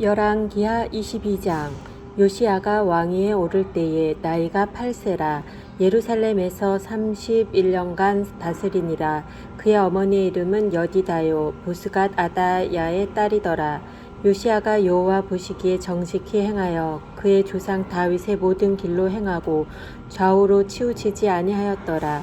열왕기하 22장 요시아가 왕위에 오를 때에 나이가 8세라 예루살렘에서 31년간 다스리니라. 그의 어머니의 이름은 여디다요 보스갓 아다야의 딸이더라. 요시아가 여호와 보시기에 정직히 행하여 그의 조상 다윗의 모든 길로 행하고 좌우로 치우치지 아니하였더라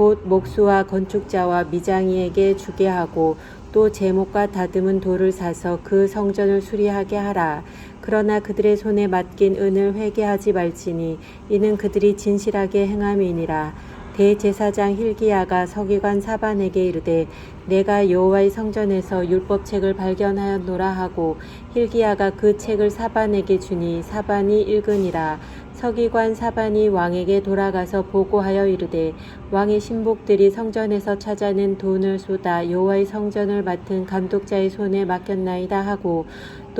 곧 목수와 건축자와 미장이에게 주게 하고 또 제목과 다듬은 돌을 사서 그 성전을 수리하게 하라. 그러나 그들의 손에 맡긴 은을 회개하지 말지니 이는 그들이 진실하게 행함이니라. 대제사장 힐기야가 서기관 사반에게 이르되 내가 여호와의 성전에서 율법책을 발견하였노라 하고 힐기야가 그 책을 사반에게 주니 사반이 읽으니라. 서기관 사반이 왕에게 돌아가서 보고하여 이르되 왕의 신복들이 성전에서 찾아낸 돈을 쏟아 여호와의 성전을 맡은 감독자의 손에 맡겼나이다 하고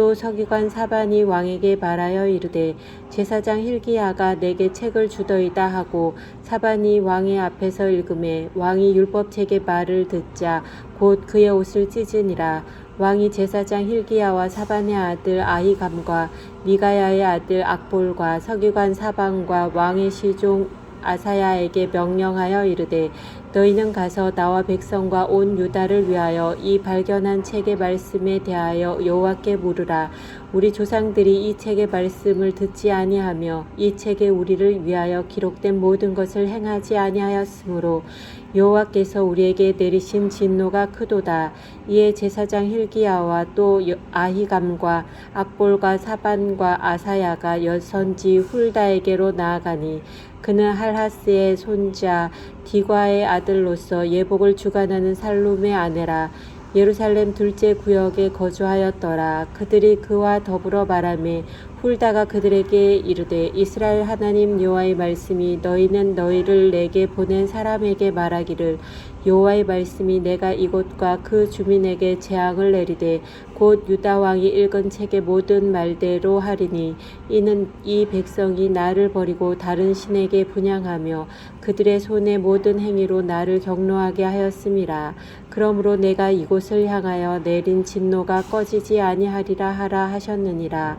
또 서기관 사반이 왕에게 말하여 이르되 제사장 힐기야가 내게 책을 주더이다 하고 사반이 왕의 앞에서 읽음에 왕이 율법책의 말을 듣자 곧 그의 옷을 찢으니라. 왕이 제사장 힐기야와 사반의 아들 아히감과 미가야의 아들 악볼과 서기관 사방과 왕의 시종 아사야에게 명령하여 이르되 너희는 가서 나와 백성과 온 유다를 위하여 이 발견한 책의 말씀에 대하여 여호와께 물으라. 우리 조상들이 이 책의 말씀을 듣지 아니하며 이 책에 우리를 위하여 기록된 모든 것을 행하지 아니하였으므로 여호와께서 우리에게 내리신 진노가 크도다. 이에 제사장 힐기야와 또 아히감과 악볼과 사반과 아사야가 여선지 훌다에게로 나아가니 그는 할하스의 손자 디과의 아들로서 예복을 주관하는 살룸의 아내라 예루살렘 둘째 구역에 거주하였더라. 그들이 그와 더불어 말하며 훌다가 그들에게 이르되 이스라엘 하나님 여호와의 말씀이 너희는 너희를 내게 보낸 사람에게 말하기를 여호와의 말씀이 내가 이곳과 그 주민에게 재앙을 내리되 곧 유다 왕이 읽은 책의 모든 말대로 하리니 이는 이 백성이 나를 버리고 다른 신에게 분양하며 그들의 손의 모든 행위로 나를 경노하게 하였음이라. 그러므로 내가 이곳을 향하여 내린 진노가 꺼지지 아니하리라 하라 하셨느니라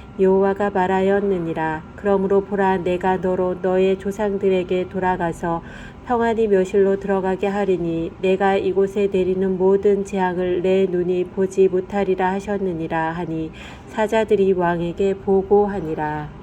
여호와가 말하였느니라. 그러므로 보라 내가 너로 너의 조상들에게 돌아가서 평안히 묘실로 들어가게 하리니 내가 이곳에 내리는 모든 재앙을 내 눈이 보지 못하리라 하셨느니라 하니 사자들이 왕에게 보고하니라